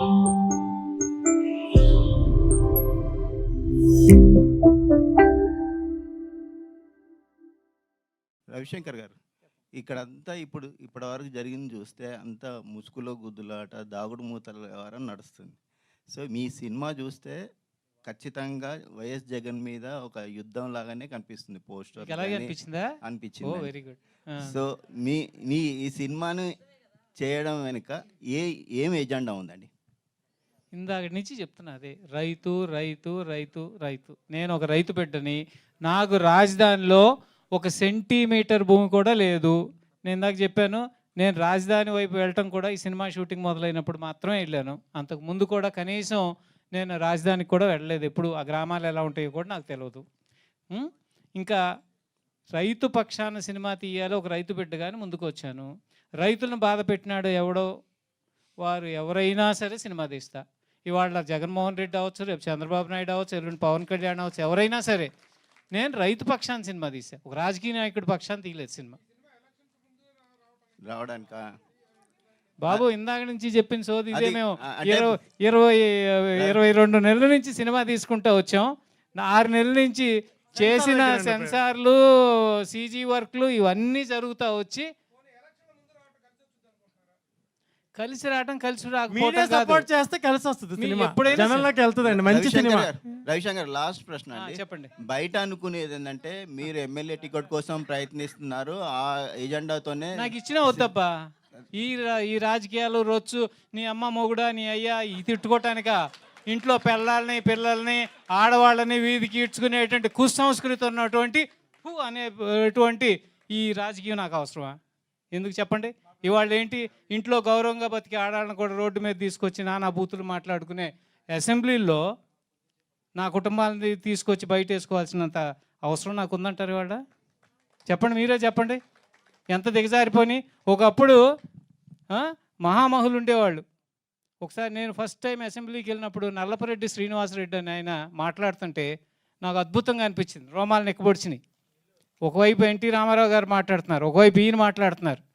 రవిశంకర్ గారు ఇక్కడంతా ఇప్పుడు ఇప్పటి వరకు జరిగింది చూస్తే అంతా ముసుగులో గుద్దులాట దాగుడు మూతల వ్యవహారం నడుస్తుంది. సో మీ సినిమా చూస్తే ఖచ్చితంగా వైఎస్ జగన్ మీద ఒక యుద్ధం లాగానే కనిపిస్తుంది పోస్టర్ అనిపించింది? Very good. సో మీ మీ ఈ సినిమాను చేయడం వెనుక ఏ ఏం ఎజెండా ఉందండి? ఇందాక నుంచి చెప్తున్నా అదే రైతు రైతు రైతు రైతు. నేను ఒక రైతు బిడ్డని నాకు రాజధానిలో ఒక సెంటీమీటర్ భూమి కూడా లేదు. నేను ఇందాక చెప్పాను నేను రాజధాని వైపు వెళ్ళటం కూడా ఈ సినిమా షూటింగ్ మొదలైనప్పుడు మాత్రమే వెళ్ళాను. అంతకు ముందు కూడా కనీసం నేను రాజధానికి కూడా వెళ్ళలేదు. ఎప్పుడు ఆ గ్రామాలు ఎలా ఉంటాయో కూడా నాకు తెలియదు ఇంకా రైతు పక్షాన సినిమా తీయాలి ఒక రైతు బిడ్డగాని ముందుకు వచ్చాను. రైతులను బాధ పెట్టినాడు ఎవడో వారు ఎవరైనా సరే సినిమా తీస్తా. ఇవాళ జగన్మోహన్ రెడ్డి అవ్వచ్చు రేపు చంద్రబాబు నాయుడు అవ్వచ్చు ఎల్లుండి పవన్ కళ్యాణ్ అవ్వచ్చు ఎవరైనా సరే నేను రైతు పక్షాన్ని సినిమా తీసా ఒక రాజకీయ నాయకుడి పక్షాన్ని తీయలేదు సినిమా. రావడానిక? బాబు ఇందాక నుంచి చెప్పిన సోది ఇదే మేము ఇరవై ఇరవై ఇరవై రెండు నెలల నుంచి సినిమా తీసుకుంటూ వచ్చాం. ఆరు నెలల నుంచి చేసిన సెన్సార్లు సీజీ వర్క్లు ఇవన్నీ జరుగుతూ వచ్చి కలిసి రావడం కలిసి మీడియా కాదు. సపోర్ట్ చేస్తే కలిసి వస్తుంది మీ సినిమా. ఎప్పుడైనా జనంలోకి వెళ్తుందండి మంచి రవిశంకర్ సినిమా. గారు, రవిశంకర్ లాస్ట్ ప్రశ్న అండి. చెప్పండి. బయట అనుకునేది ఏంటంటే మీరు ఎమ్మెల్యే టికెట్ కోసం ప్రయత్నిస్తున్నారు ఆ ఎజెండాతోనే నాకు ఇచ్చిన వద్దబ్బా. ఈ రా- ఈ రాజకీయాలు రొచ్చు నీ అమ్మ మొగుడా నీ అయ్యా ఈ తిట్టుకోవటానిక ఇంట్లో పిల్లల్ని పిల్లల్ని ఆడవాళ్ళని వీధికి ఈడ్చుకునేటువంటి కుసంస్కృతి ఉన్నటువంటి హు అనేటువంటి ఈ రాజకీయం నాకు అవసరమా? ఎందుకు చెప్పండి? ఇవాళ ఏంటి ఇంట్లో గౌరవంగా బతికి ఆడాలని కూడా రోడ్డు మీద తీసుకొచ్చి నానా బూతులు మాట్లాడుకునే అసెంబ్లీలో నా కుటుంబాన్ని తీసుకొచ్చి బయట వేసుకోవాల్సినంత అవసరం నాకు ఉందంటారు ఇవాళ? చెప్పండి మీరే చెప్పండి. ఎంత దిగజారిపోని? ఒకప్పుడు మహామహులు ఉండేవాళ్ళు. ఒకసారి నేను ఫస్ట్ టైం అసెంబ్లీకి వెళ్ళినప్పుడు నల్లపరెడ్డి శ్రీనివాసరెడ్డి అని ఆయన మాట్లాడుతుంటే నాకు అద్భుతంగా అనిపించింది. రోమాలు నెక్కబొడిచినాయి. ఒకవైపు ఎన్టీ రామారావు గారు మాట్లాడుతున్నారు. ఒకవైపు ఈయన మాట్లాడుతున్నారు.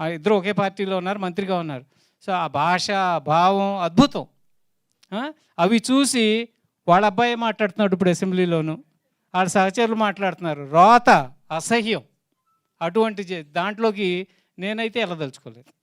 ఆ ఇద్దరు ఒకే పార్టీలో ఉన్నారు మంత్రిగా ఉన్నారు. సో ఆ భాష భావం అద్భుతం. అవి చూసి వాళ్ళ అబ్బాయి మాట్లాడుతున్నాడు ఇప్పుడు అసెంబ్లీలోను? వాళ్ళ సహచరులు మాట్లాడుతున్నారు. రోత అసహ్యం. అటువంటి దాంట్లోకి నేనైతే వెళ్ళదలుచుకోలేదు